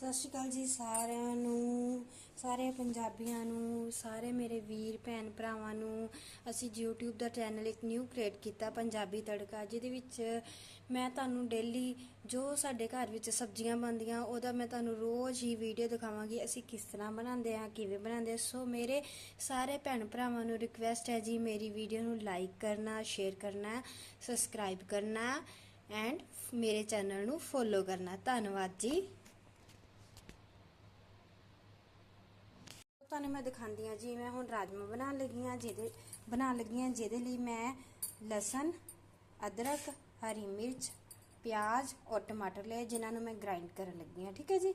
ਸਤਿ ਸ਼੍ਰੀ ਅਕਾਲ ਜੀ ਸਾਰਿਆਂ ਨੂੰ, ਸਾਰੇ ਪੰਜਾਬੀਆਂ ਨੂੰ, ਸਾਰੇ ਮੇਰੇ ਵੀਰ, ਭੈਣ ਭਰਾਵਾਂ ਨੂੰ। ਅਸੀਂ YouTube ਦਾ ਚੈਨਲ ਇੱਕ ਨਿਊ ਕ੍ਰੀਏਟ ਕੀਤਾ, ਪੰਜਾਬੀ ਤੜਕਾ, ਜਿਹਦੇ ਵਿੱਚ ਮੈਂ ਤੁਹਾਨੂੰ ਡੇਲੀ ਜੋ ਸਾਡੇ ਘਰ ਵਿੱਚ ਸਬਜ਼ੀਆਂ ਬਣਦੀਆਂ, ਉਹਦਾ ਮੈਂ ਤੁਹਾਨੂੰ ਰੋਜ਼ ਹੀ ਵੀਡੀਓ ਦਿਖਾਵਾਂਗੀ, ਅਸੀਂ ਕਿਸ ਤਰ੍ਹਾਂ ਬਣਾਉਂਦੇ ਆ ਕਿਵੇਂ ਬਣਾਉਂਦੇ ਸੋ ਮੇਰੇ ਸਾਰੇ ਭੈਣ ਭਰਾਵਾਂ ਨੂੰ ਰਿਕਵੈਸਟ ਹੈ ਜੀ, ਮੇਰੀ ਵੀਡੀਓ ਨੂੰ ਲਾਈਕ ਕਰਨਾ ਸ਼ੇਅਰ ਕਰਨਾ ਸਬਸਕ੍ਰਾਈਬ ਕਰਨਾ ਐਂਡ ਮੇਰੇ ਚੈਨਲ ਨੂੰ ਫੋਲੋ ਕਰਨਾ। ਧੰਨਵਾਦ ਜੀ। ਤੁਹਾਨੂੰ ਮੈਂ ਦਿਖਾਉਂਦੀ ਹਾਂ ਜੀ, ਮੈਂ ਹੁਣ ਰਾਜਮਾ ਬਣਾਉਣ ਲੱਗੀ ਹਾਂ, ਜਿਹਦੇ ਬਣਾਉਣ ਲੱਗੀ ਹਾਂ, ਜਿਹਦੇ ਲਈ ਮੈਂ ਲਸਣ, ਅਦਰਕ, ਹਰੀ ਮਿਰਚ, ਪਿਆਜ਼ ਔਰ ਟਮਾਟਰ ਲਏ, ਜਿਨ੍ਹਾਂ ਨੂੰ ਮੈਂ ਗ੍ਰਾਈਂਡ ਕਰਨ ਲੱਗੀ ਹਾਂ, ਠੀਕ ਹੈ ਜੀ?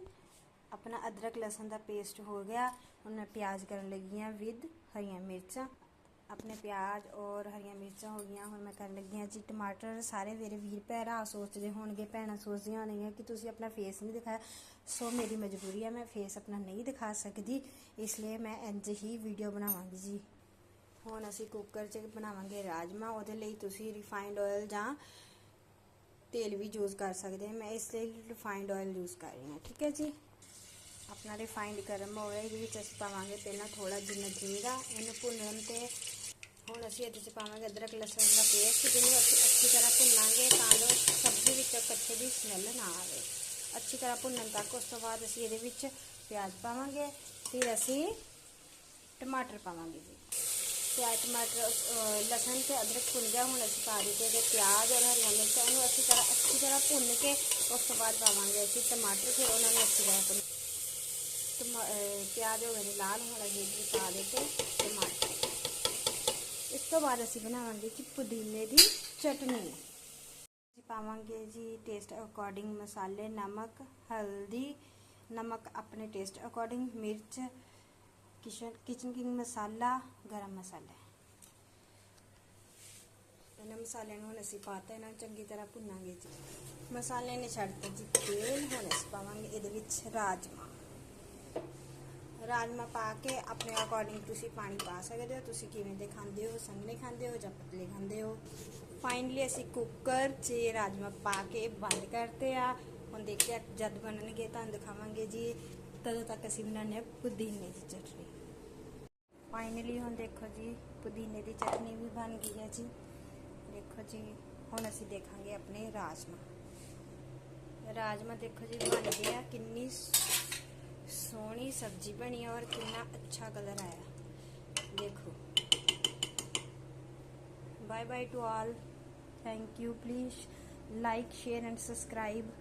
ਆਪਣਾ ਅਦਰਕ, ਲਸਣ ਦਾ ਪੇਸਟ ਹੋ ਗਿਆ। ਹੁਣ ਮੈਂ ਪਿਆਜ਼ ਕਰਨ ਲੱਗੀ ਹਾਂ ਵਿਦ ਹਰੀਆਂ ਮਿਰਚਾਂ ਆਪਣੇ ਪਿਆਜ਼ ਔਰ ਹਰੀਆਂ ਮਿਰਚਾਂ ਹੋ ਗਈਆਂ, ਹੁਣ ਮੈਂ ਕਰਨ ਲੱਗੀ ਹਾਂ ਜੀ ਟਮਾਟਰ। ਸਾਰੇ ਮੇਰੇ ਵੀਰ ਭੈਰਾ ਸੋਚਦੇ ਹੋਣਗੇ, ਭੈਣਾਂ ਸੋਚਦੀਆਂ ਹੋਣਗੀਆਂ ਕਿ ਤੁਸੀਂ ਆਪਣਾ ਫੇਸ ਨਹੀਂ ਦਿਖਾਇਆ। ਸੋ ਮੇਰੀ ਮਜਬੂਰੀ ਹੈ, ਮੈਂ ਫੇਸ ਆਪਣਾ ਨਹੀਂ ਦਿਖਾ ਸਕਦੀ, ਇਸ ਲਈ ਮੈਂ ਇੰਜ ਹੀ ਵੀਡੀਓ ਬਣਾਵਾਂਗੀ ਜੀ। ਹੁਣ ਅਸੀਂ ਕੁੱਕਰ 'ਚ ਬਣਾਵਾਂਗੇ ਰਾਜਮਾ ਉਹਦੇ ਲਈ ਤੁਸੀਂ ਰਿਫਾਈਨਡ ਆਇਲ ਜਾਂ ਤੇਲ ਵੀ ਯੂਜ਼ ਕਰ ਸਕਦੇ ਮੈਂ ਇਸ ਲਈ ਰਿਫਾਈਨਡ ਆਇਲ ਯੂਜ਼ ਕਰ ਰਹੀ ਹਾਂ, ਠੀਕ ਹੈ ਜੀ? ਆਪਣਾ ਰਿਫਾਈਨਡ ਗਰਮ ਹੋ ਗਿਆ ਇਹਦੇ ਵਿੱਚ ਅਸੀਂ ਪਾਵਾਂਗੇ ਪਹਿਲਾਂ ਥੋੜਾ ਜਿਹਾ ਜੀਰਾ, ਇਹਨੂੰ ਭੁੰਨਣ ਤੇ ਹੁਣ ਅਸੀਂ ਇਹਦੇ ਵਿੱਚ ਪਾਵਾਂਗੇ ਅਦਰਕ, ਲਸਣ ਦਾ ਪੇਸਟ ਜਿਹਨੂੰ ਅਸੀਂ ਅੱਛੀ ਤਰ੍ਹਾਂ ਭੁੰਨਾਂਗੇ ਤਾਂ ਜੋ ਸਬਜ਼ੀ ਵਿੱਚੋਂ ਕੱਚੇ ਦੀ ਸਮੈਲ ਨਾ ਆਵੇ। ਅੱਛੀ ਤਰ੍ਹਾਂ ਭੁੰਨਣ ਤੱਕ ਉਸ ਤੋਂ ਬਾਅਦ ਅਸੀਂ ਇਹਦੇ ਵਿੱਚ ਪਿਆਜ਼ ਪਾਵਾਂਗੇ, ਫਿਰ ਅਸੀਂ ਟਮਾਟਰ ਪਾਵਾਂਗੇ ਜੀ। ਪਿਆਜ਼, ਟਮਾਟਰ ਲਸਣ ਤੇ ਅਦਰਕ ਭੁੰਨ ਗਿਆ, ਹੁਣ ਅਸੀਂ ਪਾ ਦਿੱਤੇ ਤੇ ਪਿਆਜ਼ ਔਰ ਹਰੀਆਂ ਮਿਰਚਾਂ ਨੂੰ ਅਸੀਂ ਤਰ੍ਹਾਂ, ਅੱਛੀ ਤਰ੍ਹਾਂ ਭੁੰਨ ਕੇ ਉਸ ਤੋਂ ਬਾਅਦ ਪਾਵਾਂਗੇ ਅਸੀਂ ਟਮਾਟਰ, ਫਿਰ ਉਹਨਾਂ ਨੂੰ ਅੱਛੀ ਤਰ੍ਹਾਂ ਭੁੰਨ ਪਿਆਜ਼ ਹੋ ਗਏ ਨੇ ਲਾਲ ਹੁਣ ਅਸੀਂ ਇਹਦੇ ਪਾ ਦਿੱਤੇ ਟਮਾਟਰ। ਇਸ ਤੋਂ ਬਾਅਦ ਅਸੀਂ ਬਣਾਵਾਂਗੇ ਜੀ ਪੁਦੀਨੇ ਦੀ ਚਟਨੀ। ਅਸੀਂ ਪਾਵਾਂਗੇ ਜੀ ਟੇਸਟ ਅਕੋਰਡਿੰਗ ਮਸਾਲੇ, ਨਮਕ, ਹਲਦੀ। ਨਮਕ ਆਪਣੇ ਟੇਸਟ ਅਕੋਰਡਿੰਗ ਮਿਰਚ ਕਿਚਨ ਕਿਚਨ ਕਿੰਗ ਮਸਾਲਾ, ਗਰਮ ਮਸਾਲਾ। ਇਹਨਾਂ ਮਸਾਲਿਆਂ ਨੂੰ ਹੁਣ ਅਸੀਂ ਪਾਤਾ ਇਹਨਾਂ ਨੂੰ ਚੰਗੀ ਤਰ੍ਹਾਂ ਭੁੰਨਾਂਗੇ ਜੀ। ਮਸਾਲੇ ਨੇ ਛੱਡ ਛੱਡਤਾ ਜੀ ਤੇਲ, ਹੁਣ ਅਸੀਂ ਪਾਵਾਂਗੇ ਇਹਦੇ ਵਿੱਚ ਰਾਜਮਾ। ਰਾਜਮਾ ਪਾ ਕੇ ਆਪਣੇ ਅਕੋਰਡਿੰਗ ਤੁਸੀਂ ਪਾਣੀ ਪਾ ਸਕਦੇ ਹੋ। ਤੁਸੀਂ ਕਿਵੇਂ ਦੇ ਖਾਂਦੇ ਹੋ? ਸੰਘਣੇ ਖਾਂਦੇ ਹੋ ਜਾਂ ਪਤਲੇ ਖਾਂਦੇ ਹੋ? ਫਾਈਨਲੀ ਅਸੀਂ ਕੁੱਕਰ 'ਚ ਰਾਜਮਾ ਪਾ ਕੇ ਬੰਦ ਕਰਤੇ ਆ। ਹੁਣ ਦੇਖਦੇ ਆ ਜਦ ਬਣਨਗੇ ਤੁਹਾਨੂੰ ਦਿਖਾਵਾਂਗੇ ਜੀ। ਤਦੋਂ ਤੱਕ ਅਸੀਂ ਬਣਾਉਂਦੇ ਆ ਪੁਦੀਨੇ ਦੀ ਚਟਨੀ। ਫਾਈਨਲੀ ਹੁਣ ਦੇਖੋ ਜੀ, ਪੁਦੀਨੇ ਦੀ ਚਟਨੀ ਵੀ ਬਣ ਗਈ ਹੈ ਜੀ। ਦੇਖੋ ਜੀ, ਹੁਣ ਅਸੀਂ ਦੇਖਾਂਗੇ ਆਪਣੇ ਰਾਜਮਾ। ਰਾਜਮਾ ਦੇਖੋ ਜੀ ਬਣ ਗਿਆ ਕਿੰਨੀ सोनी सब्ज़ी बनी और कितना अच्छा कलर आया। देखो। Bye bye to all thank you please like share and subscribe